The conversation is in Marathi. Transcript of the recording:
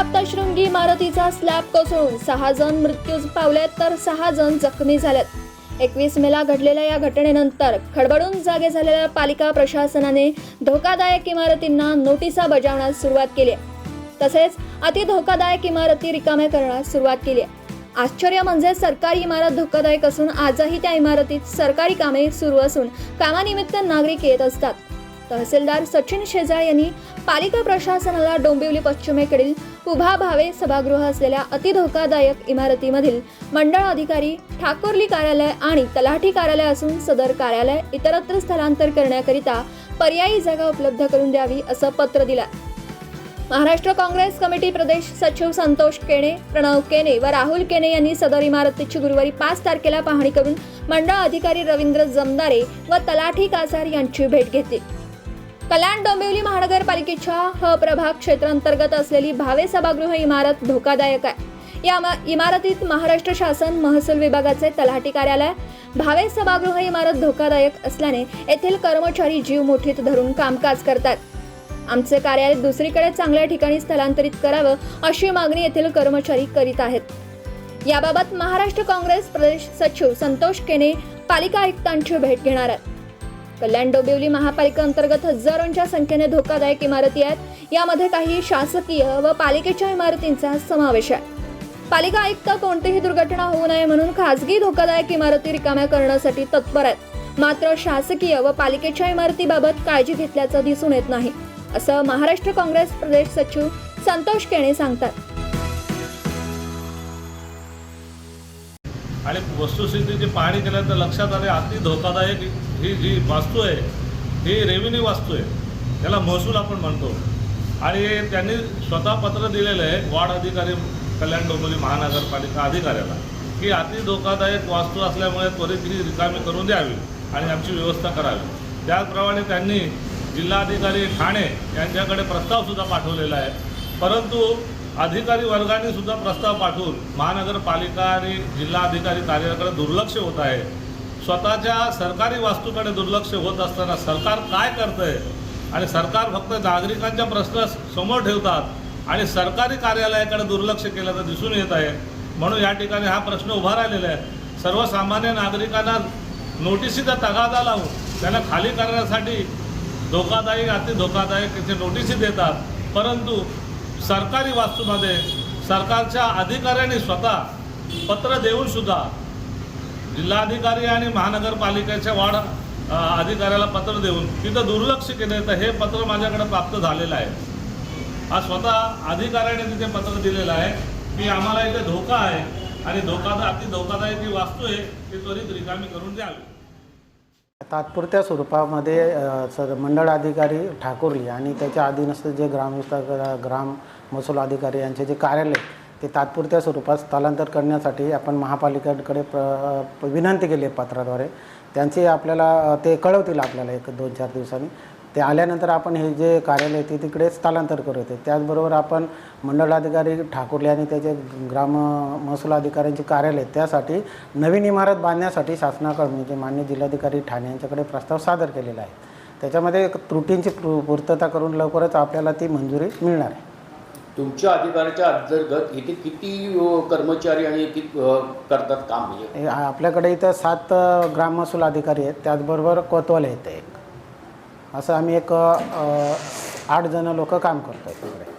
सप्तशृंगी इमारतीचा स्लॅब कोसळून सहा जण मृत्यू पावलेत तर सहा जण जखमी झालेत. एकवीस मेला घडलेल्या या घटनेनंतर खडबडून जागे झालेल्या पालिका प्रशासनाने धोकादायक इमारतींना नोटिसा बजावण्यास सुरुवात केली तसेच अति धोकादायक इमारती रिकाम्या करण्यास सुरुवात केली आहे. आश्चर्य म्हणजे सरकारी इमारत धोकादायक असून आजही त्या इमारतीत सरकारी कामे सुरू असून कामानिमित्त नागरिक येत असतात. तहसीलदार सचिन शेजाळ यांनी पालिका प्रशासनाला डोंबिवली पश्चिमेकडील उभा भावे सभागृह असलेल्या अतिधोकादायक इमारतीमधील मंडळ अधिकारी ठाकुर्ली कार्यालय आणि तलाठी कार्यालय असून सदर कार्यालय इतरत्र स्थलांतर करण्याकरिता पर्यायी जागा उपलब्ध करून द्यावी असं पत्र दिलं महाराष्ट्र काँग्रेस कमिटी प्रदेश सचिव संतोष केणे प्रणव केने व राहुल केने यांनी सदर इमारतीची गुरुवारी पाच तारखेला पाहणी करून मंडळ अधिकारी रवींद्र जमदारे व तलाठी कासार यांची भेट घेतली. कल्याण डोंबिवली महानगरपालिकेच्या ह प्रभाग क्षेत्रांतर्गत असलेली भावे सभागृह इमारत धोकादायक आहे. या मा- इमारतीत महाराष्ट्र शासन महसूल विभागाचे तलाठी कार्यालय भावे सभागृह इमारत धोकादायक असल्याने येथील कर्मचारी जीव मुठीत धरून कामकाज करतात आमचे कार्यालय दुसरीकडे चांगल्या ठिकाणी स्थलांतरित करावं अशी मागणी येथील कर्मचारी करीत आहेत. याबाबत महाराष्ट्र काँग्रेस प्रदेश सचिव संतोष केने पालिका आयुक्तांची भेट घेणार आहेत. कल्याण डोंबिवली महापालिका अंतर्गत हजारोंच्या संख्येने धोकादायक इमारती आहेत. यामध्ये काही शासकीय व पालिकेच्या इमारतींचा समावेश आहे. पालिका आयुक्त कोणतीही दुर्घटना होऊ नये म्हणून खासगी धोकादायक इमारती रिकाम्या करण्यासाठी तत्पर आहेत. मात्र शासकीय व पालिकेच्या इमारतीबाबत काळजी घेतल्याचं दिसून येत नाही. असं महाराष्ट्र काँग्रेस प्रदेश सचिव संतोष केणे सांगतात. आणि वस्तुस्थितीची पाहणी केल्यानंतर लक्षात आले अति धोकादायक ही जी वास्तू आहे ही रेव्हेन्यू वास्तू आहे त्याला महसूल आपण म्हणतो. आणि त्यांनी स्वतः पत्र दिलेलं आहे वार्ड अधिकारी कल्याण डोंबिवली महानगरपालिका अधिकाऱ्याला की अति धोकादायक वास्तू असल्यामुळे त्वरित ही रिकामी करून द्यावी आणि आमची व्यवस्था करावी. त्याचप्रमाणे त्यांनी जिल्हाधिकारी ठाणे यांच्याकडे प्रस्तावसुद्धा पाठवलेला आहे. परंतु अधिकारी वर्गाने सुद्धा प्रस्ताव पाठवून महानगरपालिका आणि जिल्हाधिकारी कार्यालयाकडे दुर्लक्ष होत आहे. स्वतःच्या सरकारी वास्तूकडे दुर्लक्ष होत असताना सरकार काय करतंय? आणि सरकार फक्त नागरिकांच्या प्रश्न समोर ठेवतात आणि सरकारी कार्यालयाकडे दुर्लक्ष केल्याचं दिसून येत आहे. म्हणून या ठिकाणी हा प्रश्न उभा राहिलेला आहे. सर्वसामान्य नागरिकांना नोटिसीचा तगादा लावून त्यांना खाली करण्यासाठी धोकादायक अति धोकादायक तिथे नोटिसी देतात. परंतु सरकारी वास्तूमध्ये सरकारच्या अधिकाऱ्यांनी स्वतः पत्र देऊन सुद्धा जिल्हाधिकारी आणि महानगरपालिकेच्या वाढ अधिकाऱ्याला पत्र देऊन तिथं दुर्लक्ष केलं तर हे पत्र माझ्याकडे प्राप्त झालेलं आहे. हा स्वतः अधिकाऱ्याने तिथे पत्र दिलेलं आहे की आम्हाला इथे धोका आहे आणि धोका अति धोकादायक जी वास्तू आहे ती त्वरित रिकामी करून द्यावी. तात्पुरत्या स्वरूपामध्ये सर मंडळ अधिकारी ठाकुर्ली आणि त्याच्या अधीनस्थ जे ग्रामविस्तार ग्राम महसूल अधिकारी यांचे जे कार्यालय ते तात्पुरत्या स्वरूपात स्थलांतर करण्यासाठी आपण महापालिकेकडे प्र विनंती केली आहे पत्राद्वारे. त्यांचे आपल्याला ते कळवतील आपल्याला एक दोन चार दिवसांनी. ते आल्यानंतर आपण हे जे कार्यालय आहे ते तिकडे स्थलांतर करू येते त्याचबरोबर आपण मंडळाधिकारी ठाकुर्ले आणि त्याचे ग्राम महसूल अधिकाऱ्यांचे कार्यालय त्यासाठी नवीन इमारत बांधण्यासाठी शासनाकडून म्हणजे मान्य जिल्हाधिकारी ठाणे यांच्याकडे प्रस्ताव सादर केलेला आहे. त्याच्यामध्ये एक त्रुटींची पू- पूर्तता करून लवकरच आपल्याला ती मंजुरी मिळणार आहे. तुमच्या अधिकाराच्या अंतर्गत इथे किती कर्मचारी आणि किती करतात काम? म्हणजे आपल्याकडे इथं सात ग्राम महसूल अधिकारी आहेत त्याचबरोबर कोतवाल येते असं आम्ही एक आठ जण लोक काम करतो तिकडे.